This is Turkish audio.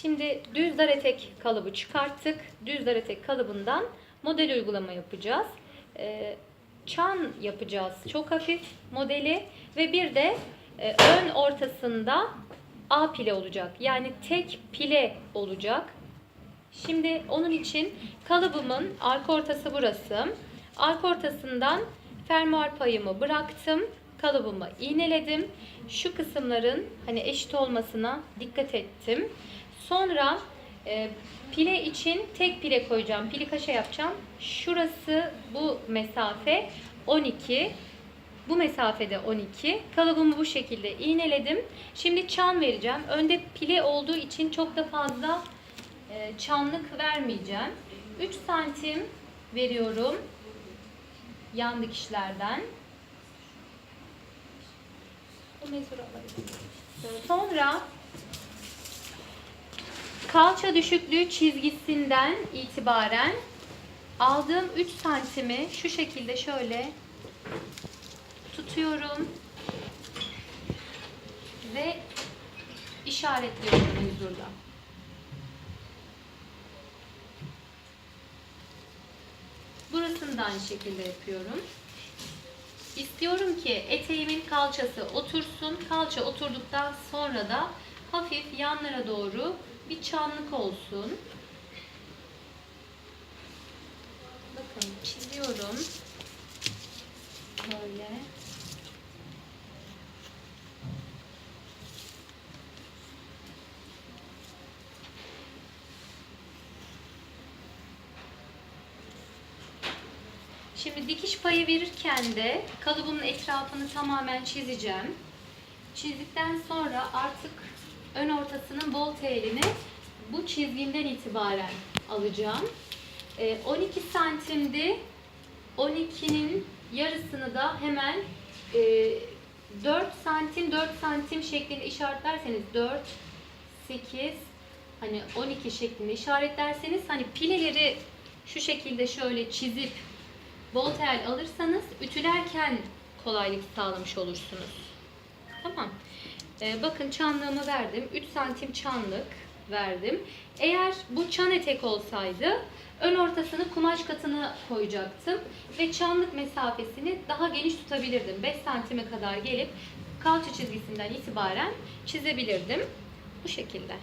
Şimdi düz dar etek kalıbı çıkarttık. Düz dar etek kalıbından model uygulama yapacağız. Ee, çan yapacağız. Çok hafif modeli ve bir de e, ön ortasında A pile olacak. Yani tek pile olacak. Şimdi onun için kalıbımın arka ortası burası. Arka ortasından fermuar payımı bıraktım. Kalıbımı iğneledim. Şu kısımların hani eşit olmasına dikkat ettim. Sonra e, pile için tek pile koyacağım. Pili kaşa yapacağım. Şurası bu mesafe 12. Bu mesafede 12. Kalıbımı bu şekilde iğneledim. Şimdi çan vereceğim. Önde pile olduğu için çok da fazla e, çanlık vermeyeceğim. 3 santim veriyorum yan dikişlerden. Sonra kalça düşüklüğü çizgisinden itibaren aldığım 3 santimi şu şekilde şöyle tutuyorum ve işaretliyorum mezurda. Burasını da aynı şekilde yapıyorum. İstiyorum ki eteğimin kalçası otursun. Kalça oturduktan sonra da hafif yanlara doğru bir çanlık olsun. Bakın çiziyorum. Böyle. Şimdi dikiş payı verirken de kalıbımın etrafını tamamen çizeceğim. Çizdikten sonra artık ön ortasının bol telini bu çizgimden itibaren alacağım. Ee, 12 santimdi. 12'nin yarısını da hemen e, 4 santim 4 santim şeklinde işaretlerseniz 4 8 hani 12 şeklinde işaretlerseniz hani pileleri şu şekilde şöyle çizip bol tel alırsanız ütülerken kolaylık sağlamış olursunuz. Tamam. Ee, bakın çanlığımı verdim. 3 santim çanlık verdim. Eğer bu çan etek olsaydı ön ortasını kumaş katına koyacaktım ve çanlık mesafesini daha geniş tutabilirdim. 5 santime kadar gelip kalça çizgisinden itibaren çizebilirdim. Bu şekilde.